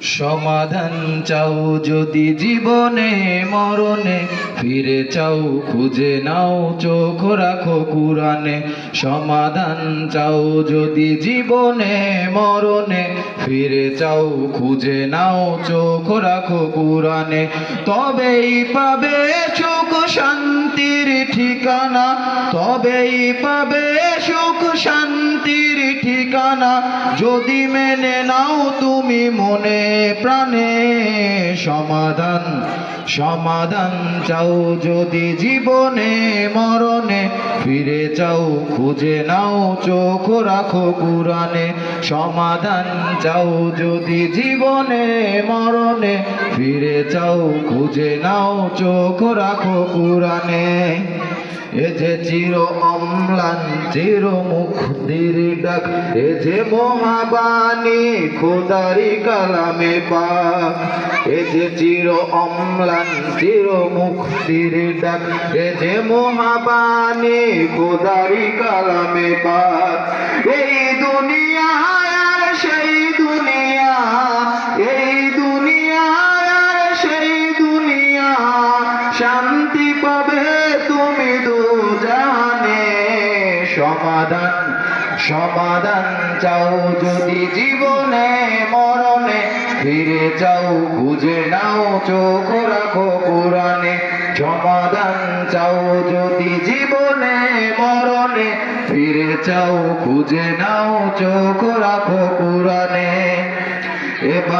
সমাধান চাও যদি জীবনে, মরণে। ফিরে চাও, খুঁজে নাও, চোখ রাখো কুরানে সমাধান চাও যদি জীবনে, মরণে। ফিরে চাও, খুঁজে নাও, চোখ রাখো কুরানে তবেই পাবে সুখ শান্তির ঠিকানা। তবেই পাবে সুখ শান্তির ঠিকানা। যদি মেনে নাও তুমি মনে প্রাণে সমাধান সমাধান চাও যদি জীবনে, মরণে ফিরে চাও, খুঁজে নাও, চোখ রাখো কুরানে সমাধান চাও যদি জীবনে, মরণে ফিরে চাও, খুঁজে নাও, চোখ রাখো কুরানে এ যে চির অম্লান চির মুক্তির ডাক, এ যে মহাবাণী, খোদারি কালামে পাক। এ যে চির অম্লান চির মুক্তির ডাক, এ যে মহাবাণী, খোদারি কালামে পাক। এই দুনিয়া আর সেই দুনিয়া শান্তি পাবে তুমি দু জানে সমাধান সমাধান চাও যদি জীবনে, মরণে। ফিরে চাও খুঁজে নাও, চোখ রাখো কোরআনে। সমাধান চাও যদি জীবনে, মরণে। ফিরে চাও খুঁজে নাও, চোখ রাখো কোরআনে।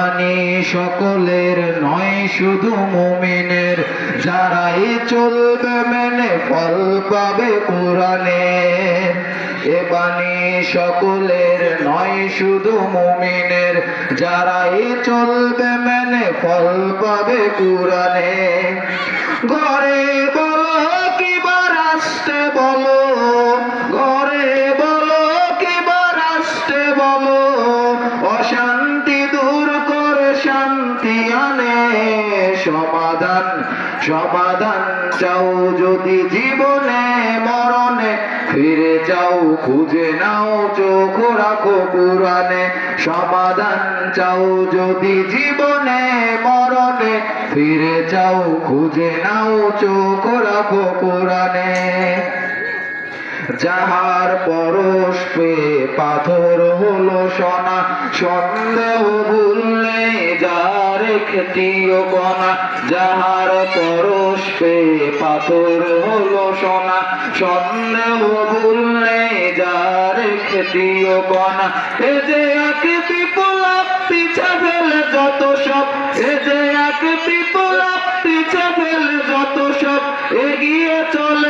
এ বাণী সকলের নয়, শুধু মুমিনের। যারাই চলবে মেনে ফল পাবে কোরআনে। এ বাণী সকলের নয়, শুধু মুমিনের। যারাই চলবে মেনে ফল পাবে কোরআনে। ঘরে বলো কিবা রাষ্ট্রে বলো সমাধান সমাধান চাও যদি জীবনে, মরণে। ফিরে যাও খুঁজে নাও, চোখ রাখো পুরাণে সমাধান চাও যদি জীবনে, মরণে। ফিরে যাও খুঁজে নাও, চোখ রাখো পুরাণে যাহার পরশ পেয়ে পাথর হলো সোনা, সন্দেহ যাহার পাথর হলো সোনা। সন্দেহ যার খেটিও কণা এ যে এক বিপ্লব, পিছা যত সব। এ যে এক বিপ্লব, পিছা যত সব। এগিয়ে চলে